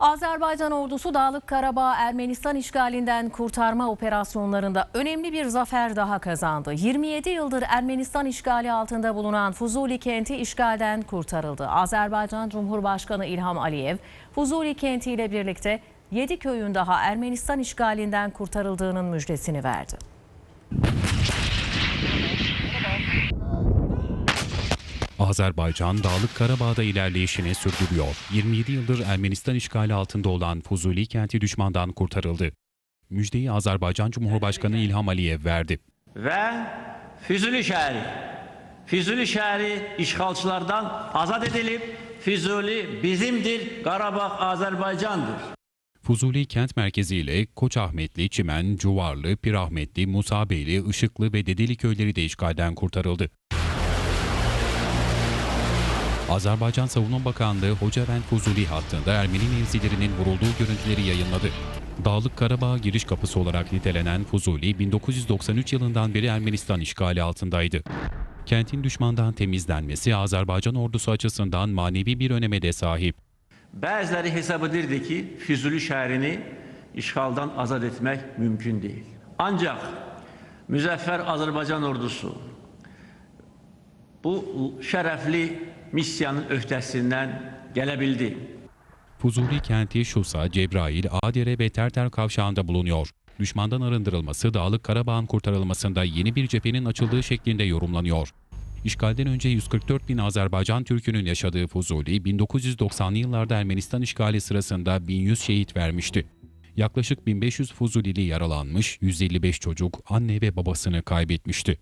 Azerbaycan ordusu Dağlık Karabağ Ermenistan işgalinden kurtarma operasyonlarında önemli bir zafer daha kazandı. 27 yıldır Ermenistan işgali altında bulunan Fuzuli kenti işgalden kurtarıldı. Azerbaycan Cumhurbaşkanı İlham Aliyev, Fuzuli kenti ile birlikte 7 köyün daha Ermenistan işgalinden kurtarıldığının müjdesini verdi. Azerbaycan Dağlık Karabağ'da ilerleyişini sürdürüyor. 27 yıldır Ermenistan işgali altında olan Fuzuli kenti düşmandan kurtarıldı. Müjdeyi Azerbaycan Cumhurbaşkanı İlham Aliyev verdi. və Füzuli şəhəri. Füzuli şəhəri işğalçılardan azad edilib. Füzuli bizimdir, Qarabağ Azərbaycandır. Fuzuli kent merkezi ile Koçahmetli, Çimen, Cuvarlı, Pirahmetli, Musabeyli, Işıklı ve Dedeli köyleri de işgalden kurtarıldı. Azerbaycan Savunma Bakanlığı Hocaven Fuzuli hattında Ermeni mevzilerinin vurulduğu görüntüleri yayınladı. Dağlık Karabağ giriş kapısı olarak nitelenen Fuzuli 1993 yılından beri Ermenistan işgali altındaydı. Kentin düşmandan temizlenmesi Azerbaycan ordusu açısından manevi bir öneme de sahip. Bəziləri hesab edirdi ki, Füzuli şəhərini işğaldan azad etmək mümkün deyil. Ancaq müzəffər Azərbaycan ordusu bu şərəfli missiyanın öhdəsindən gələ bildi. Fuzuli kenti Şusa, Cebrail, Adire ve Terter kavşağında bulunuyor. Düşmandan arındırılması, Dağlık Karabağ'ın kurtarılmasında yeni bir cephenin açıldığı şeklinde yorumlanıyor. İşgalden önce 144 bin Azerbaycan Türk'ünün yaşadığı Fuzuli, 1990'lı yıllarda Ermenistan işgali sırasında 1100 şehit vermişti. Yaklaşık 1500 Fuzulili yaralanmış, 155 çocuk, anne ve babasını kaybetmişti.